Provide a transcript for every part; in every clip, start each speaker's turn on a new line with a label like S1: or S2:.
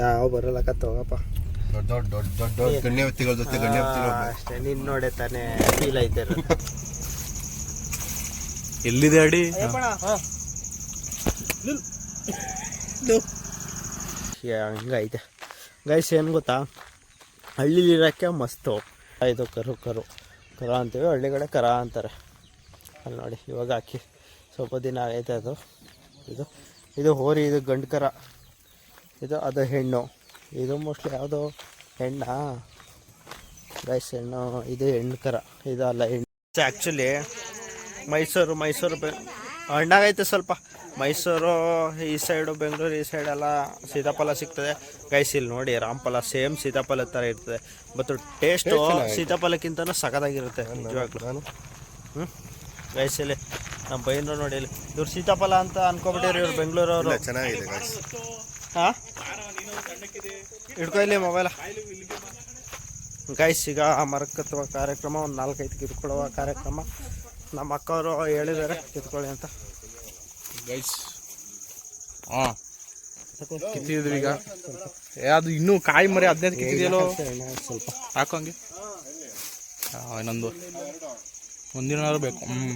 S1: ಯಾವ ಬರಲ್ಲ. ಕತ್ತ ಹೋಗಪ್ಪ.
S2: ದೊಡ್ಡ ದೊಡ್ಡ ದೊಡ್ಡ ದೊಡ್ಡ ಜೊತೆ
S1: ಅಷ್ಟೇ ನಿನ್ನ ನೋಡೆ ತಾನೇ ಫೀಲ್.
S3: ಎಲ್ಲಿದೆ ಅಡಿ?
S1: ಹಂಗೈತೆ ಗೈಸ್ ಏನು ಗೊತ್ತಾ? ಹಳ್ಳಿಲಿ ಇರಕ್ಕೆ ಮಸ್ತು. ಇದು ಕರು ಕರು. ಕರ ಅಂತೀವಿ ಹಳ್ಳಿ ಕಡೆ ಕರ ಅಂತಾರೆ. ಅಲ್ಲಿ ನೋಡಿ ಇವಾಗ ಹಾಕಿ. ಸ್ವಲ್ಪ ದಿನ ಆಗೈತೆ ಅದು. ಇದು. ಇದು ಹೋರಿ ಇದು ಗಂಡ್ಕರ ಇದು ಅದು ಹೆಣ್ಣು. ಇದು ಮೋಸ್ಟ್ಲಿ ಯಾವುದು ಹೆಣ್ಣಾ. ಗೈಸ್ ಹೆಣ್ಣು ಇದು ಹೆಣ್ಕರ ಕರ ಇದು ಅಲ್ಲ ಹೆಣ್ಣು. ಆ್ಯಕ್ಚುಲಿ ಮೈಸೂರು ಮೈಸೂರು ಬೆ ಹಣ್ಣಾಗೈತೆ ಸ್ವಲ್ಪ. ಮೈಸೂರು ಈ ಸೈಡು ಬೆಂಗಳೂರು ಈ ಸೈಡೆಲ್ಲ ಸೀತಾಫಲ ಸಿಗ್ತದೆ. ಗೈಸ್ ಇಲ್ಲಿ ನೋಡಿ ರಾಮಫಲ ಸೇಮ್ ಸೀತಾಫಲ ಥರ ಇರ್ತದೆ. ಮತ್ತು ಟೇಸ್ಟು ಸೀತಾಫಲಕ್ಕಿಂತನೂ ಸಖತ್ತಾಗಿರುತ್ತೆ ನಿಜವಾಗ್ಲೂ. ಹ್ಞೂ ಗೈಸಲ್ಲಿ ನಮ್ಮ ಬೈನರು ನೋಡಿ ಇಲ್ಲಿ. ಇವ್ರು ಸೀತಾಫಲ ಅಂತ ಅನ್ಕೊಬಿಟ್ಟಿರಿ ಇವ್ರು ಬೆಂಗಳೂರವರು.
S2: ಚೆನ್ನಾಗಿದೆ guys.
S1: ಹಾಂ? ಹಿಡ್ಕೊ ಇಲ್ಲಿ ಮೊಬೈಲ ಗೈಸ್ ಈಗ ಮರಕತ್ವ ಕಾರ್ಯಕ್ರಮ ಒಂದು ನಾಲ್ಕೈದು ಕಿತ್ಕೊಳ್ಳುವ ಕಾರ್ಯಕ್ರಮ. ನಮ್ಮ ಅಕ್ಕವರು ಹೇಳಿದ್ದಾರೆ ಕಿತ್ಕೊಳ್ಳಿ ಅಂತ.
S3: ಗೈಸ್ ಹಾಂ. ಕಿತ್ತಿದ್ರು ಈಗ. ಅದು ಇನ್ನೂ ಕಾಯಿ ಮರಿ ಹದಿನೈದು ಕಿತ್ತಿದೆಯಲ್ಲೋ?
S1: ಸ್ವಲ್ಪ.
S3: ಹಾಕೋಂಗೆ ಇನ್ನೊಂದು. ಒಂದಿನಾರು ಬೇಕು. ಹ್ಞೂ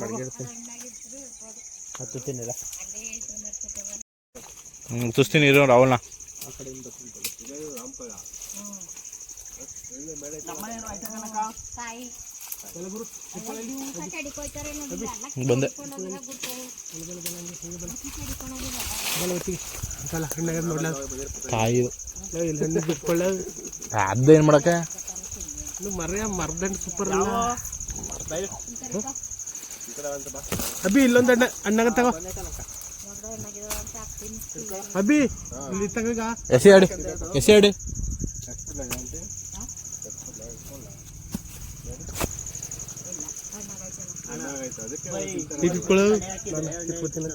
S1: ಮಡಗಿರ್ತೀನಿ ಹತ್ತು ತಿನ್ನಿಲ್ಲ.
S3: ಹ್ಞೂ ತುಸ್ತೀನಿ ಇರೋ ಅವಳನ್ನ ಬಂದೆ. ಕಾಯಿ ಅದೇನು ಮಾಡಕ್ಕೆ?
S1: ಮರ್ಯ ಮರ್ದಂಡ್ ಸೂಪರ್ ಅಭಿ ಇಲ್ಲೊಂದು ಅಣ್ಣ ಅಣ್ಣಗ ತಗೋ ಅಭಿ ಇಲ್ಲಿ ತಗ
S3: ಎಸೆ ಆಡಿ ಎಸೆ ಆಡಿ
S1: ಇಟ್ಕೊಳ್ಳೋ ನಾನು ಕಿತ್ಕೊತೀನಿ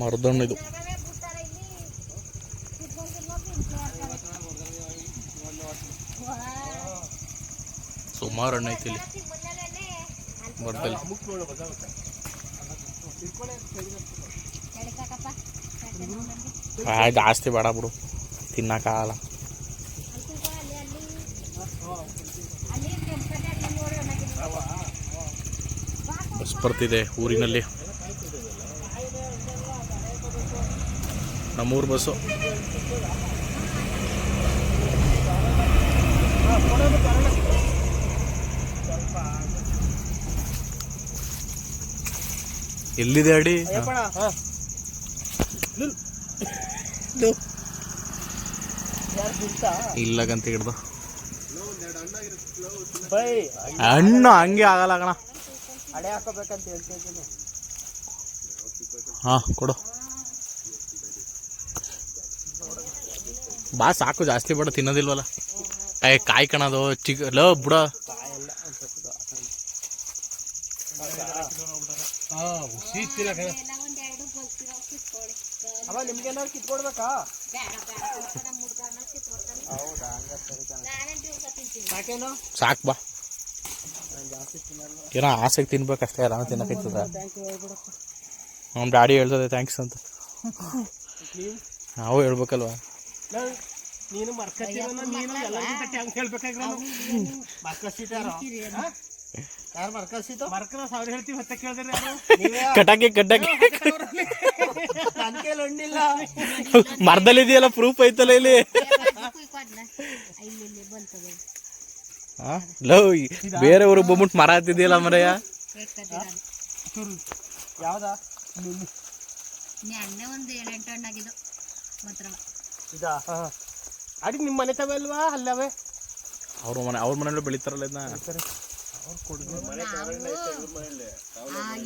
S3: ಮರದಣ್ಣು ಇದು ಸುಮಾರು ಹಣ್ಣು ಐತಿ ಇಲ್ಲಿ. ಬರ್ತಲ್ಲಿ ಆ, ಜಾಸ್ತಿ ಬೇಡ ಬಿಡು. ತಿನ್ನಕ್ಕಾಗಲ್ಲ ಬಸ್ ಬರ್ತಿದೆ ಊರಿನಲ್ಲಿ. ನಮ್ಮೂರು ಬಸ್ಸು. ಎಲ್ಲಿದೆ ಅಡಿ? ಇಲ್ಲಗಂತ ಹಿಡ್ದು ಹಣ್ಣು ಹಂಗೆ ಆಗಲ್ಲ ಕಣ.
S1: ಅಡೆ ಹಾಕೋಬೇಕಂತ ಹೇಳ್ತಿದ್ದೀನಿ
S3: ಹಾ ಕೊಡು. ಬಾ ಸಾಕು ಜಾಸ್ತಿ ಬೇಡ ತಿನ್ನೋದಿಲ್ವಲ್ಲ. ಏ ಕಾಯಿ ಕಣದು ಚಿಕ್ಕ ಲೋ ಬುಡ. ಸಾಕು ಬಾ. ಏನೋ ಆಸೆಗೆ ತಿನ್ಬೇಕಷ್ಟೇ ಎಲ್ಲ ತಿನ್ನಕೈತದ ನಮ್ಮ ಡ್ಯಾಡಿ ಹೇಳ್ತದೆ ಥ್ಯಾಂಕ್ಸ್ ಅಂತ. ನಾವು ಹೇಳ್ಬೇಕಲ್ವಾ?
S1: ನೀನು ಮರ್ಕತ್ತೀರ ನೀನು ಎಲ್ಲರಿಗಿಂತ ಟ್ಯಾಂಕ್ ಹೇಳ್ಬೇಕಾಗ್ರ ಮರ್ಕಸಿಟ್ಟಾರ ಯಾರು ಮರ್ಕಸಿತ್ತು ಮರ್ಕದ ಸಾವಿರ ಹೇಳ್ತೀವಿ ಹೊತ್ತ ಕೇಳಿದ್ರೆ
S3: ಕಟಾಕಿ ಕಟಾಕಿ
S1: ನನ್ ಕೈಲಿ ಹಣ್ಣಿಲ್ಲ
S3: ಮರದಲ್ಲಿದೆಯಲ್ಲ ಪ್ರೂಫ್ ಐತಲ್ಲ ಇಲ್ಲಿ? ಲವ್ ಊರು ಬಂದ್ಬಿಟ್ಟು ಮರ ಹತ್ತಿದೆಯಲ್ಲ ಮರಯ್ಯ?
S1: ಯಾವ್ದಾ?
S4: ಅಣ್ಣ ಒಂದು ಏಳೆಂಟು ಹಣ್ಣಾಗಿದ್ದು ಮಾತ್ರ
S1: ಇದಾ? ಅಡಿ ನಿಮ್ಮ ಮನೆ ತವ ಅಲ್ವಾ ಅಲ್ಲವೇ?
S3: ಅವ್ರ ಮನೆ ಅವ್ರ ಮನೆಯಲ್ಲೂ ಬೆಳಿತಾರಲ್ಲ ಇದನ್ನ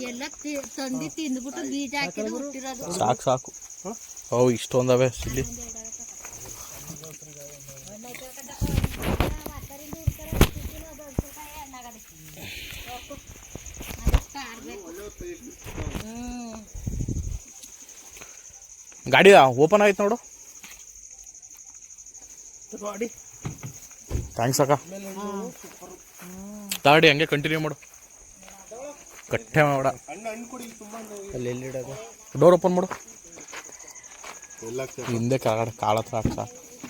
S4: ಎಲ್ಲ ತಿ- ತಂದಿ ತಿಂದ್ಬಿಟ್ಟು ಬೀಜ ಹಾಕಿದ್ದು ಹುಟ್ಟಿರೋದು.
S3: ಸಾಕು ಸಾಕು. ಓ ಇಷ್ಟೊಂದವೆ ಇಲ್ಲಿ ಗಾಡಿ ಓಪನ್ ಆಯ್ತು ನೋಡು.
S1: ಗಾಡಿ
S3: ಥ್ಯಾಂಕ್ಸ್ ಅಕ್ಕ. ತಾಡಿ ಹಂಗೆ ಕಂಟಿನ್ಯೂ ಮಾಡು. ಕಟ್ಟೆ ಮಾಡ
S1: ಅಲ್ಲಿ ಎಲ್ಲಿಡೋದು
S3: ಡೋರ್ ಓಪನ್ ಮಾಡು.
S2: ಎಲ್ಲ
S3: ಹಿಂದೆ ಕೆಳಗಡೆ ಕಾಳ ಹತ್ರ ಹಾಕ್ಸ.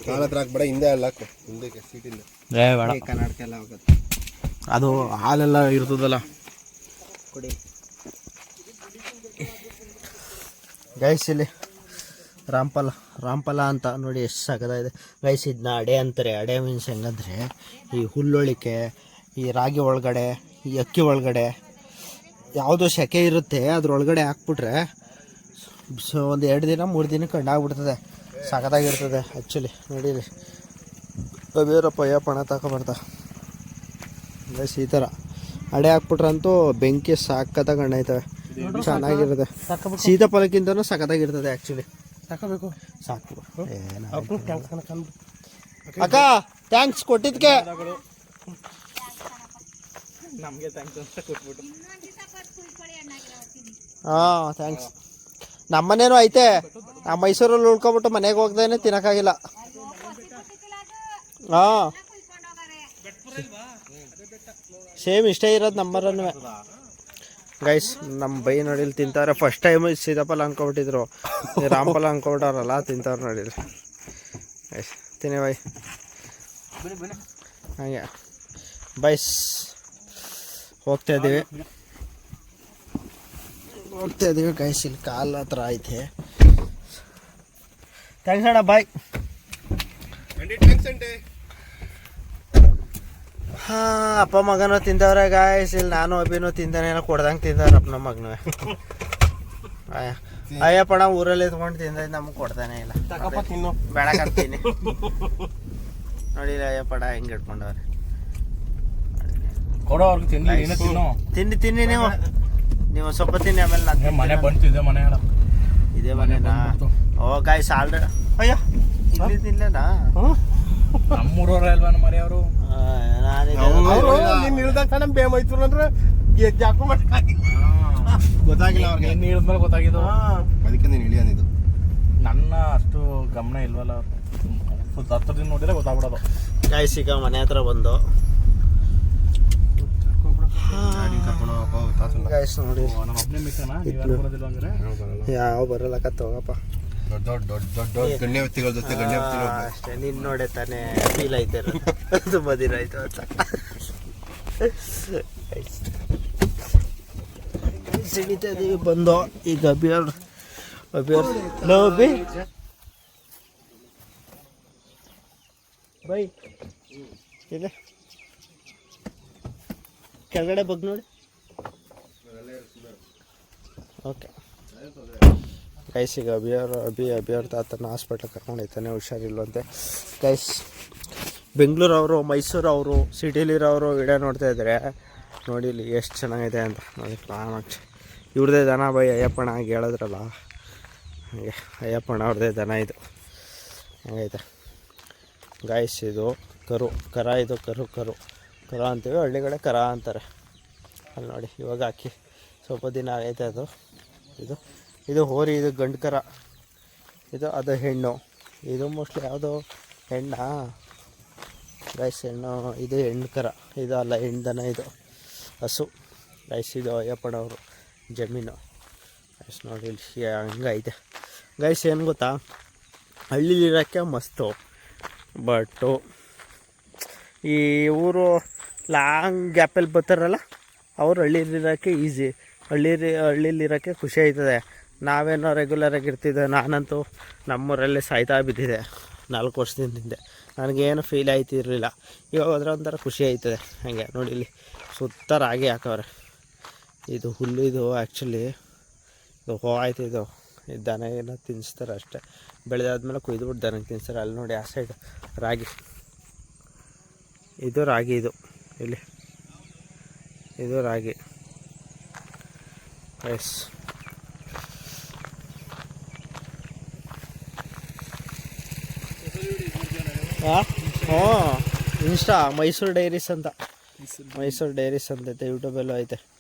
S2: ಕಾಳ ಹತ್ರ ಹಾಕ್ಬೇಡ ಹಿಂದೆ ಅಲ್ಲ ಹಾಕು ಹಿಂದಕ್ಕೆ ಸೀಟಿಂದ
S3: ಏ ಬೇಡ.
S1: ಕರ್ನಾಟಕ ಎಲ್ಲ ಹೋಗುತ್ತೆ.
S3: ಅದು ಹಾಲೆಲ್ಲ ಇರ್ತದಲ್ಲ.
S1: ಕೊಡಿ. ಗೈಸ್ ಇಲ್ಲಿ ರಾಂಪಲ ರಾಂಪಲ ಅಂತ ನೋಡಿ ಎಷ್ಟು ಸಗದಾಗಿದೆ. ಗೈಸ್ ಇದನ್ನ ಅಡೆ ಅಂತಾರೆ ಅಡೆ ಮೀನ್ಸ್ ಹೆಂಗಂದರೆ ಈ ಹುಲ್ಲೊಳಿಕೆ ಈ ರಾಗಿ ಒಳಗಡೆ ಈ ಅಕ್ಕಿ ಒಳಗಡೆ ಯಾವುದೋ ಸೆಕೆ ಇರುತ್ತೆ ಅದ್ರೊಳಗಡೆ ಹಾಕ್ಬಿಟ್ರೆ ಸೊ ಒಂದು ಎರಡು ದಿನ ಮೂರು ದಿನ ಕಂಡಾಗ್ಬಿಡ್ತದೆ ಸಖತ್ತಾಗಿರ್ತದೆ ಆ್ಯಕ್ಚುಲಿ ನೋಡಿರಿ ಬೇರಪ್ಪ ಅಯ್ಯ ಪಣ ತಗೊಬರ್ತಾ ಗೈಸ್ ಈ ಥರ ಅಡೆ ಹಾಕ್ಬಿಟ್ರಂತೂ ಬೆಂಕಿ ಸಾಕತ್ತಾಗ ಅಣ್ಣೈತವೆ ಚೆನ್ನಾಗಿರುತ್ತೆ. ಸೀತಾಫಲಕ್ಕಿಂತನೂ ಸಖತ್ತಾಗಿರ್ತದೆ ಆ್ಯಕ್ಚುಲಿ
S3: ಸಾಕಬೇಕು?
S1: ಸಾಕು. ಏನ ಅಕ್ಕ ಥ್ಯಾಂಕ್ಸ್ ಕೊಟ್ಟಿದ್ಕೆ.
S3: ನಮಗೆ ಥ್ಯಾಂಕ್ಸ್ ಅಂತ ಕೊಟ್ಬಿಟ್ಟು.
S1: ಹಾಂ ಥ್ಯಾಂಕ್ಸ್ ನಮ್ಮನೇನು ಐತೆ. ನಮ್ಮ ಮೈಸೂರಲ್ಲಿ ಉಳ್ಕೊಬಿಟ್ಟು ಮನೆಗೆ ಹೋಗ್ದೇನೆ ತಿನ್ನಕ್ಕಾಗಿಲ್ಲ. ಹಾಂ. ಸೇಮ್ ಇಷ್ಟೇ ಇರೋದು ನಮ್ಮರನ್ನು ಗೈಸ್ ನಮ್ಮ ಬೈ ನೋಡಿಲಿ ತಿಂತಾರೆ ಫಸ್ಟ್ ಟೈಮ್ ಸೀತಾಫಲ ಅನ್ಕೊಬಿಟ್ಟಿದ್ರು ರಾಮಫಲ ಅನ್ಕೊಬಿಟ್ಟಾರಲ್ಲ ತಿಂತಾರೆ ನೋಡಿರಿ ಗೈಸ್ ತಿನ್ನಿ ಬೈ. ಹಾಗೆ. ಬೈಸ್ ಹೋಗ್ತಾ ಇದ್ದೀವಿ ಹೋಗ್ತಾ ಇದೀವಿ ಗೈಸ್ ಇಲ್ಲಿ ಕಾಲ್ ಹತ್ರ ಐತೆ. ಥ್ಯಾಂಕ್ಸ್ ಅಣ್ಣ ಬಾಯ್ ಹಾ ಅಪ್ಪ ಮಗನೂ ತಿಂದವ್ರೆ ಗಾಯ್ಸ್ ಇಲ್ಲಿ ನಾನು ಅಭಿನೂ ತಿಂದಾನೆ ಏನೋ ಕೊಡ್ದಂಗೆ ತಿಂದವ್ರ ಅಪ್ಪ ನಮ್ಮ ಮಗನೂ. ಅಯ್ಯ ಅಯ್ಯಪ್ಪಣ ಊರಲ್ಲಿ ಎತ್ಕೊಂಡು ತಿಂದ ನಮಗೆ ಕೊಡ್ತಾನೆ ಇಲ್ಲ.
S3: ತಿನ್ನು.
S1: ಬೇಡ ಕಟ್ತೀನಿ ನೋಡಿ ಅಯ್ಯಪ್ಪಣ ಹೆಂಗೆ ಇಟ್ಕೊಂಡವ್ರೆ
S3: ಕೊಡೋ ಅವ್ರಿಗೆ ತಿನ್ನಿ ನೀನೇ ತಿನ್ನು.
S1: ತಿನ್ನಿ ತಿನ್ನಿ ನೀವು. ನೀವು ಸ್ವಲ್ಪ ತಿನ್ನಿ ಆಮೇಲೆ
S3: ನಾ
S1: ನಾನು.
S3: ಮನೆ ಇದೆ ಮನೆ
S1: ಇದೇ ಮನೆನಾ ಓ ಗಾಯ್ಸ್ ಆಲ್ರೆಡಿ ಅಯ್ಯ ಇಲ್ಲಿ ತಿನ್ಲೇನಾ
S3: ನಮ್ಮೂರವ್ರೆ ಅಲ್ವಾ ನಮ್ಮ ಮನೆಯವರು?
S1: ನಾನಿದೆ.
S3: ಇಳ್ದಾಗ ನಮ್ ಬೇಮ್ ಯಾಕೋ ಅಂದ್ರೆ ಜಾಕು
S2: ಗೊತ್ತಾಗಿಲ್ಲ ಅವ್ರಿಗೆ.
S3: ನೀನ್ ಇಳಿದ್ಮೇಲೆ ಗೊತ್ತಾಗಿದ್ದು.
S2: ಅದಕ್ಕೆ ನೀನು ಇಳಿಯೋನಿದು
S3: ನನ್ನ ಅಷ್ಟು ಗಮನ ಇಲ್ವಲ್ಲ. ಅವ್ರು ಹತ್ರದಿಂದ ನೋಡಿದ್ರೆ ಗೊತ್ತಾಗ್ಬಿಡೋದು.
S1: ಗಾಯ್ಸ್ ಈಗ ಮನೆ ಹತ್ರ ಬಂದು. ಯಾವ ಬರಲ್ಲಕತ್ತ ಹೋಗಪ್ಪ
S2: ದೊಡ್ಡ ದೊಡ್ಡ ದೊಡ್ಡ ದೊಡ್ಡ ದೊಡ್ಡ ಗಣ್ಯ ವ್ಯಕ್ತಿಗಳ ಜೊತೆ ಗಣ್ಯ ವ್ಯಕ್ತಿಗಳು
S1: ಅಷ್ಟೇ ನಿನ್ ನೋಡೆ ತಾನೇ ಫೀಲ್ ಐತೆ ತುಂಬ ದಿನ ಆಯ್ತು ಅಂತ. ಸಿಡಿತಾ ಇದೀವಿ ಬಂದು ಈಗ ಅಭಿಯರ್ ಅಭಿಯರ್ ಲೋ ಅಭಿ? ಬೈ. ಇದೆ ಕೆಳಗಡೆ ಬಗ್ ನೋಡಿ. ಓಕೆ ಗೈಸ್ ಅಭಿಯರ್ ಅಭಿ ಅಭಿಯರ್ ತಾತನ ಹಾಸ್ಪಿಟ್ಲ್ ಕರ್ಕೊಂಡೈತಾನೆ ಹುಷಾರಿಲ್ವಂತೆ ಗೈಸ್ ಬೆಂಗಳೂರವರು ಮೈಸೂರು ಅವರು ಸಿಟಿಲಿರೋರು ವಿಡಿಯೋ ನೋಡ್ತಾ ಇದ್ದಾರೆ ನೋಡಿ ಇಲ್ಲಿ ಎಷ್ಟು ಚೆನ್ನಾಗಿದೆ ಅಂತ. ನೋಡಿ ಕ್ಲೈಮಾಕ್ಸ್ ಇವ್ರದೇ ದನ ಬೈ ಅಯ್ಯಪ್ಪಣ್ಣ ಹಾಗೆ ಹೇಳಿದ್ರಲ್ಲ. ಹಾಗೆ ಅಯ್ಯಪ್ಪಣ್ಣ ಅವ್ರದ್ದೇ ದನ ಇದು. ಹಂಗೈತೆ. ಗಾಯಸ್ ಇದು ಕರು, ಕರ ಇದು ಕರು ಕರು. ಕರ ಅಂತೀವಿ ಹಳ್ಳಿ ಕಡೆ ಕರ ಅಂತಾರೆ. ಅಲ್ಲಿ ನೋಡಿ, ಇವಾಗ ಹಾಕಿ. ಸ್ವಲ್ಪ ದಿನ ಆಗೈತೆ ಅದು. ಇದು. ಇದು ಹೋರಿ, ಇದು ಗಂಡ್ಕರ, ಇದು ಅದು ಹೆಣ್ಣು. ಇದು ಮೋಸ್ಟ್ಲಿ ಯಾವುದು ಹೆಣ್ಣಾ? ರೈಸ್ ಹೆಣ್ಣು, ಇದು ಹೆಣ್ಕರ ಕರ ಇದು ಅಲ್ಲ ಹೆಣ್ಣು ದನ ಇದು. ಹಸು. ರೈಸ್ ಇದು ಅಯ್ಯಪ್ಪನವರು, ಜಮೀನು. ರೈಸ್ ನೋಡಿ ಇಲ್ಲಿ ಹಂಗೈತೆ ಗೈಸ್ ಏನು ಗೊತ್ತಾ? ಹಳ್ಳಿಲಿರೋಕ್ಕೆ ಮಸ್ತು. ಬಟ್ಟು ಈ ಊರು ಲಾಂಗ್ ಗ್ಯಾಪಲ್ಲಿ ಬರ್ತಾರಲ್ಲ, ಅವ್ರು ಹಳ್ಳಿಲಿರೋಕ್ಕೆ ಈಸಿ ಹಳ್ಳಿ ಹಳ್ಳಿಲಿರೋಕ್ಕೆ ಖುಷಿ ಆಯ್ತದೆ. ನಾವೇನೋ ರೆಗ್ಯುಲರಾಗಿ ಇರ್ತಿದ್ದೆ ನಾನಂತೂ ನಮ್ಮೂರಲ್ಲಿ ಸಾಯ್ತಾ ಬಿದ್ದಿದೆ, ನಾಲ್ಕು ವರ್ಷದಿಂದ ಹಿಂದೆ. ನನಗೇನು ಫೀಲ್ ಆಯ್ತಿರಲಿಲ್ಲ. ಇವಾಗ ಹೋದ್ರೆ ಒಂಥರ ಖುಷಿ ಆಯ್ತದೆ. ಹಾಗೆ ನೋಡಿ ಇಲ್ಲಿ ಸುತ್ತ ರಾಗಿ ಹಾಕವ್ರೆ. ಇದು ಹುಲ್ಲು, ಇದು ಆ್ಯಕ್ಚುಲಿ ಇದು ಹೋ ಆಯ್ತು, ಇದು ದನ ಏನೋ ತಿನ್ನಿಸ್ತಾರೆ ಅಷ್ಟೇ. ಬೆಳೆದಾದ್ಮೇಲೆ ಕುಯ್ದುಬಿಟ್ಟು ದನಕ್ಕೆ ತಿನ್ನಿಸ್ತಾರೆ ಅಲ್ಲಿ ನೋಡಿ ಆ ಸೈಡ್ ರಾಗಿ. ಇದು ರಾಗಿ ಇದು. ಇಲ್ಲಿ. ಇದು ರಾಗಿ. ಎಸ್ ಹ್ಞೂ. ಇನ್ಸ್ಟಾ ಮೈಸೂರು ಡೈರೀಸ್ ಅಂತ. ಮೈಸೂರು ಡೈರೀಸ್ ಅಂತ ಐತೆ ಯೂಟ್ಯೂಬಲ್ಲೂ ಐತೆ.